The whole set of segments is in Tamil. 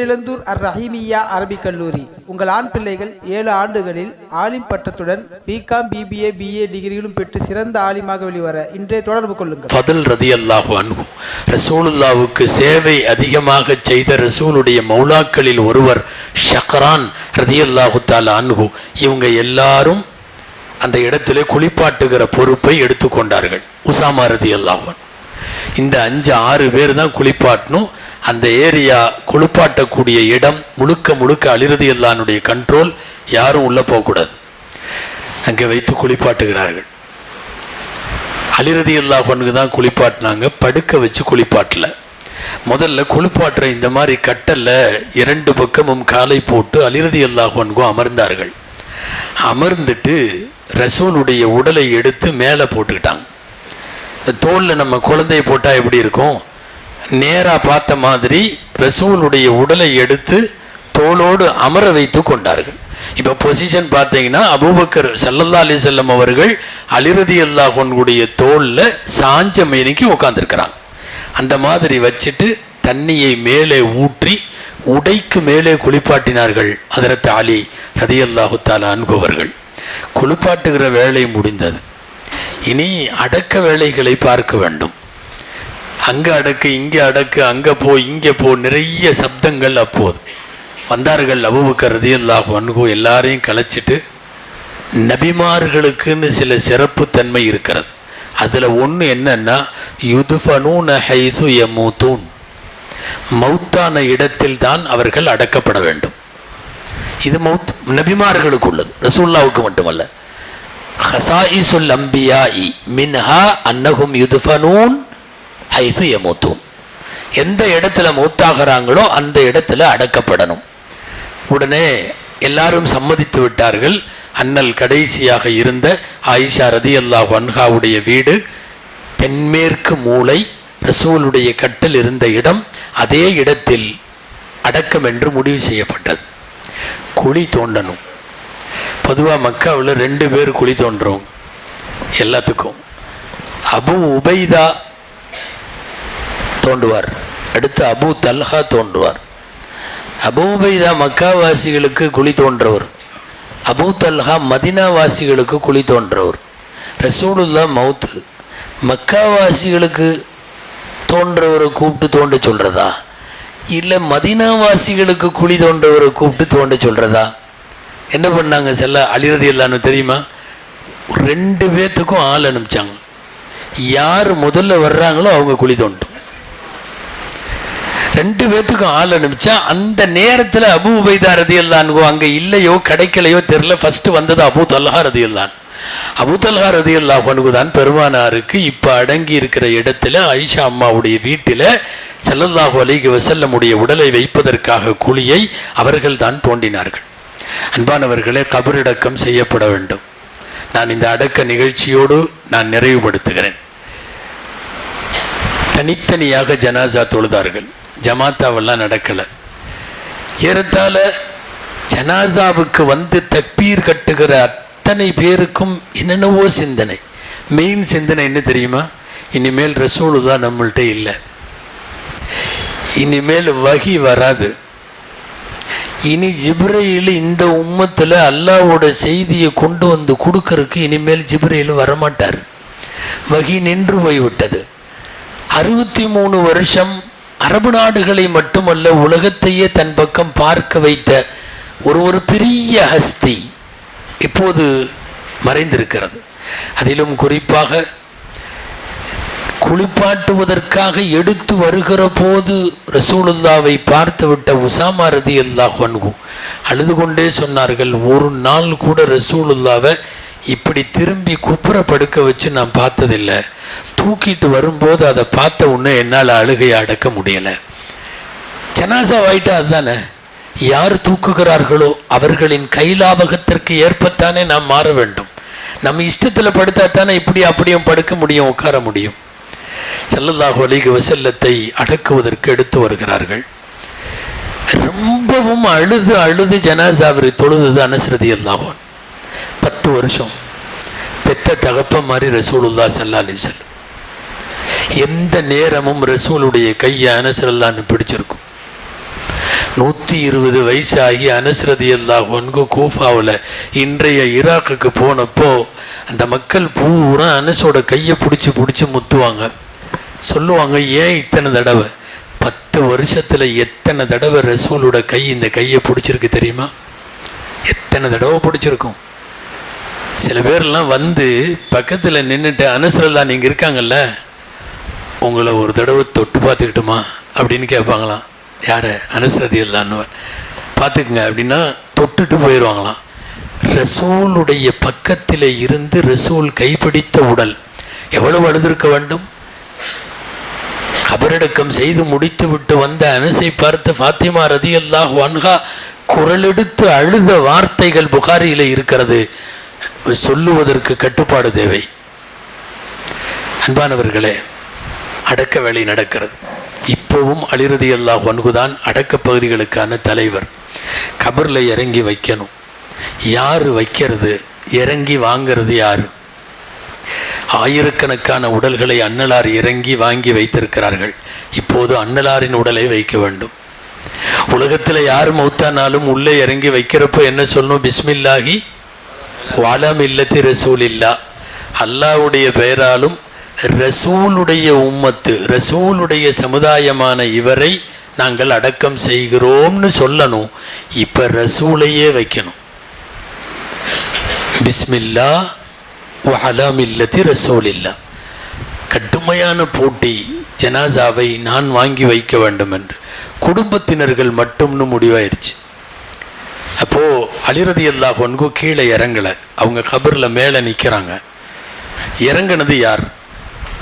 பேரிழந்தூர் அர் ரஹீமியா அரபிக் கல்லூரி. உங்கள் ஆண் பிள்ளைகள் ஏழு ஆண்டுகளில் ஆலிம் பட்டத்துடன் பிகாம் பிபிஏ பிஏ டிகிரிகளும் பெற்று சிறந்த ஆலிமாக வெளிவர இன்றைய தொடர்பு கொள்ளுங்கள். பதில் ரதி அல்லாஹு அன்ஹு. ரசூலுல்லாவுக்கு சேவை அதிகமாக செய்த ரசூலுடைய மௌலாக்களில் ஒருவர் ஷக்ரான் ரதி அல்லாஹு தாலா அன்பு இவங்க எல்லாரும் அந்த இடத்திலே குளிப்பாட்டுகிற பொறுப்பை எடுத்துக்கொண்டார்கள். உசாமா ரதி அல்லாஹன் இந்த அஞ்சு ஆறு பேர் தான் குளிப்பாட்டணும். அந்த ஏரியா குளிப்பாட்டக்கூடிய இடம் முழுக்க முழுக்க அழிறது எல்லானுடைய கண்ட்ரோல் யாரும் உள்ளே போகக்கூடாது அங்கே வைத்து குளிப்பாட்டுகிறார்கள். அலிரதி எல்லா பொண்ணுக்கு தான் குளிப்பாட்டினாங்க படுக்க வச்சு குளிப்பாட்டல. முதல்ல குளிப்பாட்டுற இந்த மாதிரி கட்டலில் இரண்டு பக்கமும் காலை போட்டு அலிரதி அல்லாஹனுக்கும் அமர்ந்தார்கள். அமர்ந்துட்டு ரசூலுடைய உடலை எடுத்து மேலே போட்டுக்கிட்டாங்க. இந்த தோலில் நம்ம குழந்தைய போட்டால் எப்படி இருக்கும்? நேராக பார்த்த மாதிரி ரசூலுடைய உடலை எடுத்து தோளோடு அமர வைத்து கொண்டார்கள். இப்போ பொசிஷன் பார்த்தீங்கன்னா அபூபக்கர் சல்லல்லா அலி செல்லம் அவர்கள் அலிரதி அல்லாஹனுடைய தோளில் சாஞ்ச மேனிக்கு உட்காந்துருக்கிறாங்க அந்த மாதிரி வச்சுட்டு தண்ணியை மேலே ஊற்றி உடைக்கு மேலே குளிப்பாட்டினார்கள் அதரத் அலி ரதி அல்லாஹு அன்பவர்கள் குளிப்பாட்டுகிற வேலை முடிந்தது. இனி அடக்க வேலைகளை பார்க்க வேண்டும். அங்கே அடக்கு இங்கே அடக்கு அங்கே போ இங்கே போ நிறைய சப்தங்கள் அப்போது. வந்தார்கள் அபுபக்கர் ரதியல்லாஹு அன்ஹு எல்லாரையும் கலைச்சிட்டு நபிமார்களுக்குன்னு சில சிறப்பு தன்மை இருக்கிறது. அதில் ஒன்று என்னென்னா யுதுஃபனூன ஹைசு யமூத்தூன் மௌத்தான இடத்தில் தான் அவர்கள் அடக்கப்பட வேண்டும். இது மௌத் நபிமார்களுக்கு உள்ளது ரசூல்லாவுக்கு மட்டுமல்ல. ஹசாயிசுல் இ மின்ஹா அன்னஹும் யுதுஃபனூன் ஹைது எமூத்து எந்த இடத்துல மூத்தாகிறாங்களோ அந்த இடத்துல அடக்கப்படணும். உடனே எல்லாரும் சம்மதித்து விட்டார்கள். அண்ணல் கடைசியாக இருந்த ஆயிஷா ரதி அல்லாஹ் வன்ஹாவுடைய வீடு தென்மேற்கு மூளை ரசூலுடைய கட்டில் இருந்த இடம் அதே இடத்தில் அடக்கம் என்று முடிவு செய்யப்பட்டது. குழி தோண்டணும். பொதுவாக மக்காவில் ரெண்டு பேர் குழி தோன்றவங்க. எல்லாத்துக்கும். அபு உபைதா தோண்டுவார் அடுத்து அபு தல்ஹா தோன்றுவார். அபுபைதா மக்காவாசிகளுக்கு குழி தோன்றவர். அபு தல்ஹா மதினாவாசிகளுக்கு குழி தோன்றவர். ரசூலுல்லா மவுத்து மக்காவாசிகளுக்கு தோன்றவரை கூப்பிட்டு தோண்ட சொல்கிறதா இல்லை மதினாவாசிகளுக்கு குழி தோன்றவரை கூப்பிட்டு தோண்ட சொல்கிறதா என்ன பண்ணாங்க செல்ல அழிறது இல்லான்னு தெரியுமா? ரெண்டு பேர்த்துக்கும் ஆள் அனுப்பிச்சாங்க. யார் முதல்ல வர்றாங்களோ அவங்க குழி தோண்டும். ரெண்டு பேர்த்துக்கும் ஆள் அனுப்பிச்சா அந்த நேரத்தில் அபு உபைதா ரதி அல்லான்கோ அங்கே இல்லையோ கிடைக்கலையோ தெரில ஃபஸ்ட்டு வந்தது அபு தல்ஹா ரதி அல்லான் அபு தல்ஹா ரதி அல்லாஹனுக்கு தான் பெருமானாருக்கு இப்போ அடங்கி இருக்கிற இடத்துல ஐஷா அம்மாவுடைய வீட்டில் செல்லல்லாஹு அலிக வசல்லமுடைய உடலை வைப்பதற்காக குழியை அவர்கள் தான் தோண்டினார்கள். அன்பானவர்களே கபரடக்கம் செய்யப்பட வேண்டும். நான் இந்த அடக்க நிகழ்ச்சியோடு நான் நிறைவுபடுத்துகிறேன். தனித்தனியாக ஜனாசா தொழுதார்கள். ஜமாத்தாவெல்லாம் நடக்கலை. ஏறத்தாழ ஜனாசாவுக்கு வந்து தப்பீர் கட்டுகிற அத்தனை பேருக்கும் என்னென்னவோ சிந்தனை. மெயின் சிந்தனை என்ன தெரியுமா? இனிமேல் ரசூலு தான் நம்மள்கிட்ட இல்லை. இனிமேல் வகி வராது. இனி ஜிப்ரையில் இந்த உம்மத்தில் அல்லாவோட செய்தியை கொண்டு வந்து கொடுக்கறதுக்கு இனிமேல் ஜிப்ரையில் வரமாட்டார். வகி நின்று போய்விட்டது. அறுபத்தி மூணு வருஷம் அரபு நாடுகளை மட்டுமல்ல உலகத்தையே தன் பக்கம் பார்க்க வைத்த ஒரு ஒரு பெரிய ஹஸ்தி இப்போது மறைந்திருக்கிறது. அதிலும் குறிப்பாக குளிப்பாட்டுவதற்காக எடுத்து வருகிற போது ரசூலுல்லாவை பார்த்துவிட்ட உசாமா ரதி அல்லாஹ் அழுது கொண்டே சொன்னார்கள் ஒரு நாள் கூட ரசூலுல்லாவை இப்படி திரும்பி குப்புற படுக்க வச்சு நான் பார்த்ததில்லை. தூக்கிட்டு வரும்போது அதை பார்த்த உடனே என்னால் அழுகையை அடக்க முடியலை. ஜனாசா ஆயிட்டா அதுதானே? யார் தூக்குகிறார்களோ அவர்களின் கைலாபகத்திற்கு ஏற்பத்தானே நாம் மாற வேண்டும். நம்ம இஷ்டத்தில் படுத்தா தானே இப்படி அப்படியும் படுக்க முடியும் உட்கார முடியும். செல்லல்லாஹு அலிக வசல்லத்தை அடக்குவதற்கு எடுத்து வருகிறார்கள். ரொம்பவும் அழுது அழுது ஜனாசாவரை தொழுது அனுசரதி அல்லாஹன் பத்து வருஷம். பெத்த தகப்ப மாதிரி ரசூலுல்லா சல்லா அலிசல்லம் எந்த நேரமும் ரசூலுடைய கையை அனசரல்லான்னு பிடிச்சிருக்கும். நூற்றி இருபது வயசாகி அனசரதி எல்லா ஒன்கு கூஃபாவில் இன்றைய ஈராக்குக்கு போனப்போ அந்த மக்கள் பூரா அனசோட கையை பிடிச்சி பிடிச்சி முத்துவாங்க. சொல்லுவாங்க ஏன் இத்தனை தடவை? பத்து வருஷத்தில் எத்தனை தடவை ரசூலோட கை இந்த கையை பிடிச்சிருக்கு தெரியுமா? எத்தனை தடவை பிடிச்சிருக்கும்? சில பேர்லாம் வந்து பக்கத்தில் நின்றுட்டு அனுசரல்லா நீங்கள் இருக்காங்கல்ல உங்களை ஒரு தடவை தொட்டு பார்த்துக்கிட்டுமா அப்படின்னு கேட்பாங்களாம். யார்? அனுசரதி இல்லான்னு. பார்த்துக்குங்க அப்படின்னா தொட்டுட்டு போயிடுவாங்களாம் ரசூலுடைய பக்கத்தில் இருந்து ரசூல் கைப்பிடித்த உடல் எவ்வளவு அழுதிருக்க வேண்டும்? கபரடக்கம் செய்து முடித்து விட்டு வந்த அனசை பார்த்து ஃபாத்திமா ரதி அல்லாஹ் வன்ஹா குரலெடுத்து அழுத வார்த்தைகள் புகாரியில் இருக்கிறது. சொல்லுவதற்கு கட்டுப்பாடு தேவை. அன்பானவர்களே அடக்க வேலை நடக்கிறது. இப்போவும் அலிரதி அல்லாஹ் ஒன்குதான் அடக்க பகுதிகளுக்கான தலைவர். கபரில் இறங்கி வைக்கணும். யார் வைக்கிறது? இறங்கி வாங்கிறது யார்? ஆயிரக்கணக்கான உடல்களை அன்னலார் இறங்கி வாங்கி வைத்திருக்கிறார்கள். இப்போது அன்னலாரின் உடலை வைக்க வேண்டும். உலகத்தில் யார் மௌத்தானாலும் உள்ளே இறங்கி வைக்கிறப்போ என்ன சொல்லணும்? பிஸ்மில்லாகி வளம் இல்லத்து ரசூல் இல்லா அல்லாவுடைய பெயராலும் ரசூலுடைய உம்மத்து ரசூலுடைய சமுதாயமான இவரை நாங்கள் அடக்கம் செய்கிறோம்னு சொல்லணும். இப்போ ரசூலையே வைக்கணும். பிஸ்மில்லா வஹலாம் இல்லத்தி ரசூலில்லா. கடுமையான போட்டி ஜனாசாவை நான் வாங்கி வைக்க வேண்டும் என்று குடும்பத்தினர்கள் மட்டும்னு முடிவாயிருச்சு. அப்போது அலிரதி எல்லா ஒன்கு கீழே இறங்கலை. அவங்க கபரில் மேலே நிற்கிறாங்க இறங்கினது யார்?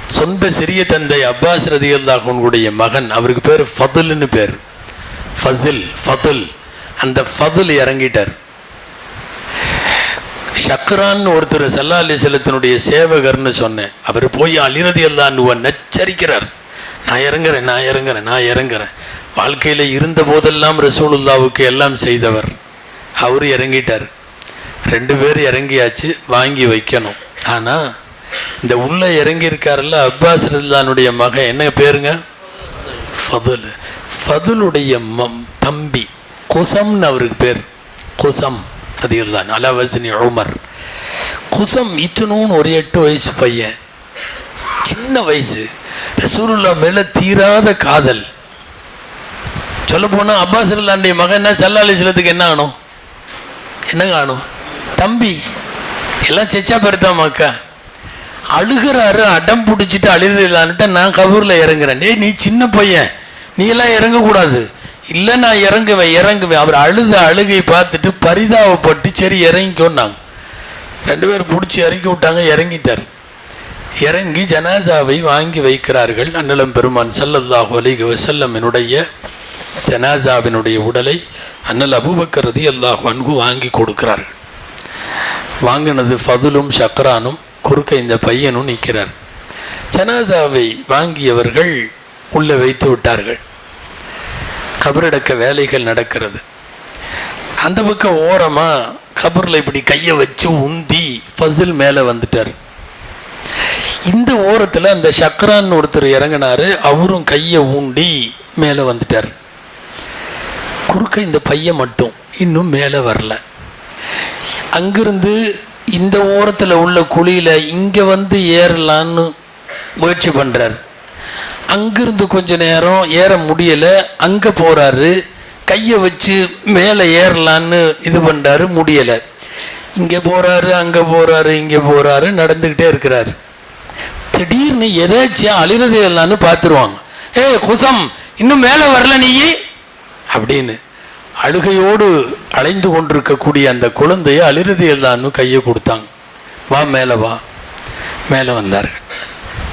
சொந்த சிறிய தந்தை அப்பாஸ் ரதி அல்லாஹனுடைய மகன். அவருக்கு பேர் ஃபதுல்னு பேர். ஃபசில் ஃபதுல். அந்த ஃபதுல் இறங்கிட்டார். ஷக்ரான்னு ஒருத்தர் சல்லா அலிசல்லத்தினுடைய சேவகர்னு சொன்னேன். அவர் போய் அலிரதி அல்லான்னு நச்சரிக்கிறார். நான் இறங்குறேன் நான் இறங்குறேன் நான் இறங்குறேன். வாழ்க்கையில் இருந்த போதெல்லாம் ரசூலுல்லாவுக்கு எல்லாம் செய்தவர். அவர் இறங்கிட்டார். ரெண்டு பேர் இறங்கியாச்சு வாங்கி வைக்கணும். ஆனால் இந்த உள்ளே இறங்கியிருக்காருல்ல அப்பாஸ் ரதுல்லானுடைய மகன் என்ன பேருங்க? ஃபதுல். ஃபதுலுடைய மம் தம்பி குசம்னு அவருக்கு பேர். குசம் அது அலவசினி உமர். குசம் இத்தனும் ஒரு எட்டு வயசு பையன். சின்ன வயசு. ரசூருல்லா மேலே தீராத காதல். சொல்ல போனால் அப்பாஸ் ரல்லானுடைய மகன் சல்லா அலிஸ்லத்துக்கு என்ன ஆனும்? என்ன காணும்? தம்பி எல்லாம் செச்சா பெருத்தாமாக்கா அழுகிறாரு அடம் பிடிச்சிட்டு அழுதுலான்ட்டு நான் கபூரில் இறங்குறேன். டேய் நீ சின்ன பையன். நீ எல்லாம் இறங்கக்கூடாது. இல்லை நான் இறங்குவேன் இறங்குவேன். அவர் அழுத அழுகை பார்த்துட்டு பரிதாபப்பட்டு சரி இறங்கிக்கோன்னாங்க. ரெண்டு பேரும் பிடிச்சி இறங்கி விட்டாங்க இறங்கிட்டார். இறங்கி ஜனாசாவை வாங்கி வைக்கிறார்கள் அன்னலம் பெருமான் சல்லல்லாஹு அலைஹி வஸல்லமினுடைய ஜனாசாவினுடைய உடலை அண்ணல் அபுபக்கர் ரதி அல்லாஹ் அன்பு வாங்கி கொடுக்கிறார்கள். வாங்கினது ஃபதுலும் சக்ரானும் குறுக்க இந்த பையனும் நிற்கிறார். ஜனாசாவை வாங்கியவர்கள் உள்ளே வைத்து விட்டார்கள். கபரடக்க வேலைகள் நடக்கிறது. அந்த பக்கம் ஓரமாக கபரில் இப்படி கையை வச்சு உந்தி ஃபசில் மேலே வந்துட்டார். இந்த ஓரத்தில் அந்த சக்ரான் ஒருத்தர் இறங்கினார் அவரும் கையை ஊண்டி மேலே வந்துட்டார். குறுக்க இந்த பையன் மட்டும். இன்னும் மேலே வரல. அங்கிருந்து இந்த ஓரத்தில் உள்ள குழியில் இங்கே வந்து ஏறலான்னு முயற்சி பண்ணுறார் அங்கிருந்து கொஞ்ச நேரம் ஏற முடியலை. அங்கே போகிறாரு கையை வச்சு மேலே ஏறலான்னு இது பண்ணுறாரு முடியலை. இங்கே போகிறாரு அங்கே போகிறாரு இங்கே போகிறாரு நடந்துக்கிட்டே இருக்கிறாரு. திடீர்னு எதாச்சும் அழிறது எல்லாம்னு பார்த்துருவாங்க. ஏ குசம் இன்னும் மேலே வரல நீ? அப்படின்னு அழுகையோடு அலைந்து கொண்டிருக்கக்கூடிய அந்த குழந்தைய அழிறது எல்லான்னு கையை கொடுத்தாங்க. வா மேலே வா. மேலே வந்தார்கள்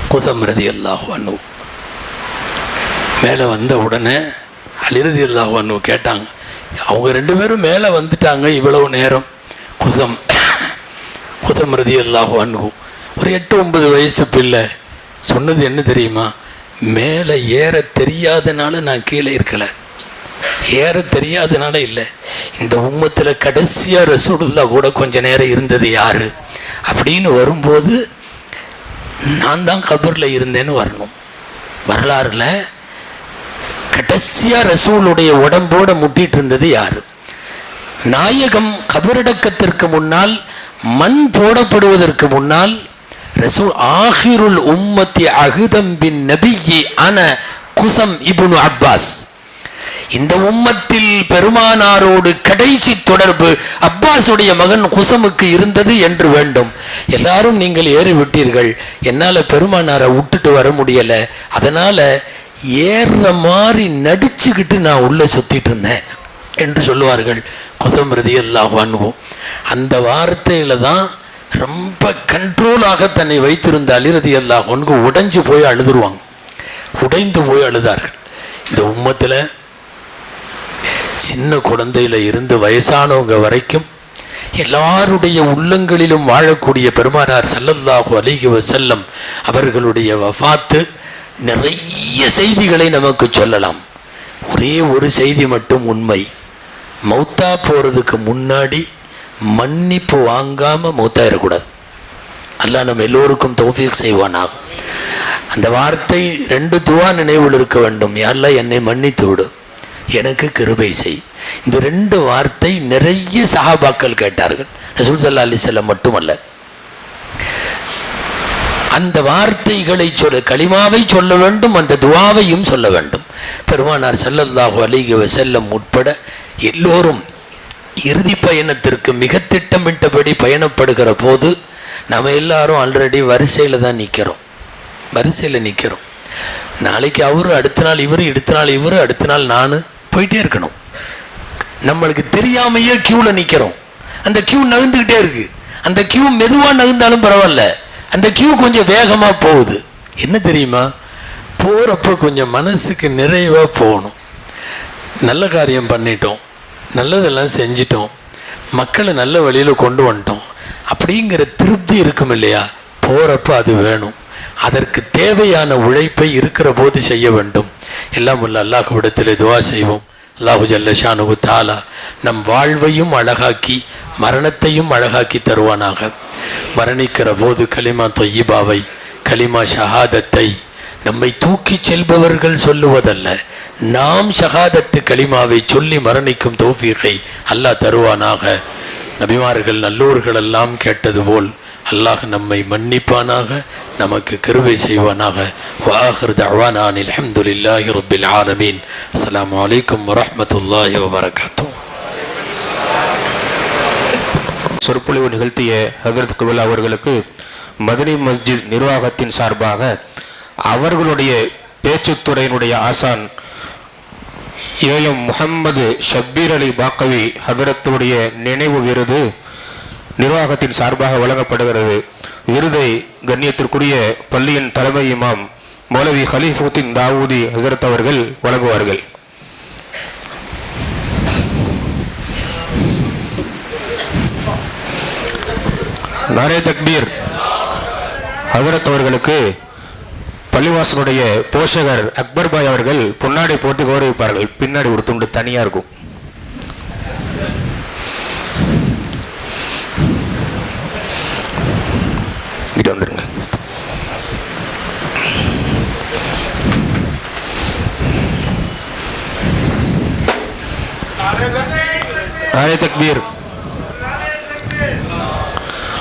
குசம் ரதி அல்லாஹ் மேலே வந்த உடனே அழிறது அல்லாஹ் கேட்டாங்க. அவங்க ரெண்டு பேரும் மேலே வந்துட்டாங்க இவ்வளவு நேரம். குசம் குசம் ரதி அல்லாஹ் அனு ஒரு எட்டு ஒன்பது வயசு பிள்ளை. சொன்னது என்ன தெரியுமா? மேலே ஏற தெரியாதனால நான் கீழே இருக்கலை. ஏற தெரியாதனால இல்லை. இந்த உம்மத்தில் கடைசியாக ரசூலுல்லா கூட கொஞ்ச நேரம் இருந்தது யார்? அப்படின்னு வரும்போது நான் தான் கபரில் இருந்தேன்னு வரணும். வரலாறுல கடைசியாக ரசூலுடைய உடம்போட முட்டிட்டு இருந்தது யார்? நாயகம் கபரடக்கத்திற்கு முன்னால் மண் போடப்படுவதற்கு முன்னால் ரசூல் ஆஹிருல் உம்மத்தி அகுதம் பின் ஆன அன குசம் இபுனு அப்பாஸ். இந்த உம்மத்தில் பெருமானாரோடு கடைசி தொடர்பு அப்பாஸுடைய மகன் குசமுக்கு இருந்தது என்று வேண்டும். எல்லாரும் நீங்கள் ஏறி விட்டீர்கள் பெருமானாரை விட்டுட்டு வர முடியலை. அதனால் ஏறுற மாதிரி நடிச்சுக்கிட்டு நான் உள்ளே சுற்றிட்டு இருந்தேன் என்று சொல்லுவார்கள் குசம் ரதி அல்லாஹ் அந்த வார்த்தையில் தான் ரொம்ப கண்ட்ரோலாக தன்னை வைத்திருந்த அலிரதி அல்லாஹ் உடைஞ்சு போய் அழுதுருவாங்க. உடைந்து போய் அழுதார்கள். இந்த உம்மத்தில் சின்ன குழந்தையில இருந்து வயசானவங்க வரைக்கும் எல்லாருடைய உள்ளங்களிலும் வாழக்கூடிய பெருமானார் சல்லல்லாஹு அலைஹி வசல்லம் அவர்களுடைய வஃபாத்து நிறைய செய்திகளை நமக்கு சொல்லலாம். ஒரே ஒரு செய்தி மட்டும் உண்மை. மௌத்தா போகிறதுக்கு முன்னாடி மன்னிப்பு வாங்காமல் மௌத்தாயிடக்கூடாது அல்லாஹ் நம்ம எல்லோருக்கும் தௌஃபீக் செய்வானாகும் அந்த வார்த்தை ரெண்டு துவா நினைவில் இருக்க வேண்டும். யாரெல்லாம் என்னை மன்னித்து விடு. எனக்கு கிருபை செய். இந்த ரெண்டு வார்த்தை நிறைய சஹாபாக்கள் கேட்டார்கள். ரசூல் சல்லா அலிசல்லம் மட்டுமல்ல. அந்த வார்த்தைகளை சொல்ல களிமாவை சொல்ல வேண்டும் அந்த துவாவையும் சொல்ல வேண்டும். பெருமானார் செல்லல்லாஹு அலிக செல்லம் உட்பட எல்லோரும் இறுதி பயணத்திற்கு மிக திட்டமிட்டபடி பயணப்படுகிற போது நம்ம எல்லாரும் ஆல்ரெடி வரிசையில் தான் நிற்கிறோம் வரிசையில் நிற்கிறோம் நாளைக்கு அவரு அடுத்த நாள் இவர் அடுத்த நாள் இவர் அடுத்த நாள் நான் போயிட்டே இருக்கணும். நம்மளுக்கு தெரியாமையே கியூவில் நிற்கிறோம் அந்த கியூ நகர்ந்துக்கிட்டே இருக்கு. அந்த கியூ மெதுவாக நகர்ந்தாலும் பரவாயில்ல. அந்த கியூ கொஞ்சம் வேகமாக போகுது. என்ன தெரியுமா? போகிறப்ப கொஞ்சம் மனசுக்கு நிறைவாக போகணும். நல்ல காரியம் பண்ணிட்டோம். நல்லதெல்லாம் செஞ்சிட்டோம். மக்களை நல்ல வழியில் கொண்டு வந்துட்டோம். அப்படிங்கிற திருப்தி இருக்கும் இல்லையா? போகிறப்ப அது வேணும். அதற்கு தேவையான உழைப்பை இருக்கிற போது செய்ய வேண்டும். எல்லாம் உள்ள அல்லாஹுவிடத்தில் துவா செய்வோம். அல்லாஹு ஜல்ல ஷானுகு தாலா நம் வாழ்வையும் அழகாக்கி மரணத்தையும் அழகாக்கி தருவானாக. மரணிக்கிற போது கலிமா தொய்யிபாவை கலிமா ஷஹாதத்தை நம்மை தூக்கிச் செல்பவர்கள் சொல்லுவதல்ல. நாம் ஷஹாதத்து கலிமாவை சொல்லி மரணிக்கும் தோஃபீகை அல்லாஹ் தருவானாக. நபிமார்கள் நல்லோர்களெல்லாம் கேட்டது போல் அல்லாஹ் நம்மை மன்னிப்பானாக. நமக்கு கருவை செய்வானாக. வாஹர் தவானான் அல்ஹம்துலில்லாஹி ரபில் ஆலமீன். அஸ்லாம் வலைக்கம் வரமத்துல்லாஹி வபரகாத்துஹு. சொற்பொழிவு நிகழ்த்திய ஹதரத் குவல் அவர்களுக்கு மதுரை மஸ்ஜித் நிர்வாகத்தின் சார்பாக அவர்களுடைய பேச்சுத்துறையினுடைய ஆசான் ஏஎம் முகம்மது ஷப்பீர் அலி பாக்கவி ஹதரத்துடைய நினைவு விருது நிர்வாகத்தின் சார்பாக வழங்கப்படுகிறது. விருதை கண்ணியத்திற்குரிய பள்ளியின் தலைமை இமாம் மௌலவி ஹலீஃபுத்தின் தாவூதி ஹசரத் அவர்கள் வழங்குவார்கள். நாரே தக்பீர் ஹசரத் அவர்களுக்கு பள்ளிவாசனுடைய போஷகர் அக்பர் பாய் அவர்கள் பொன்னாடை போட்டு கௌரவிப்பார்கள். பின்னாடி ஒரு துண்டு தனியா இருக்கும். நாரே தக்பீர்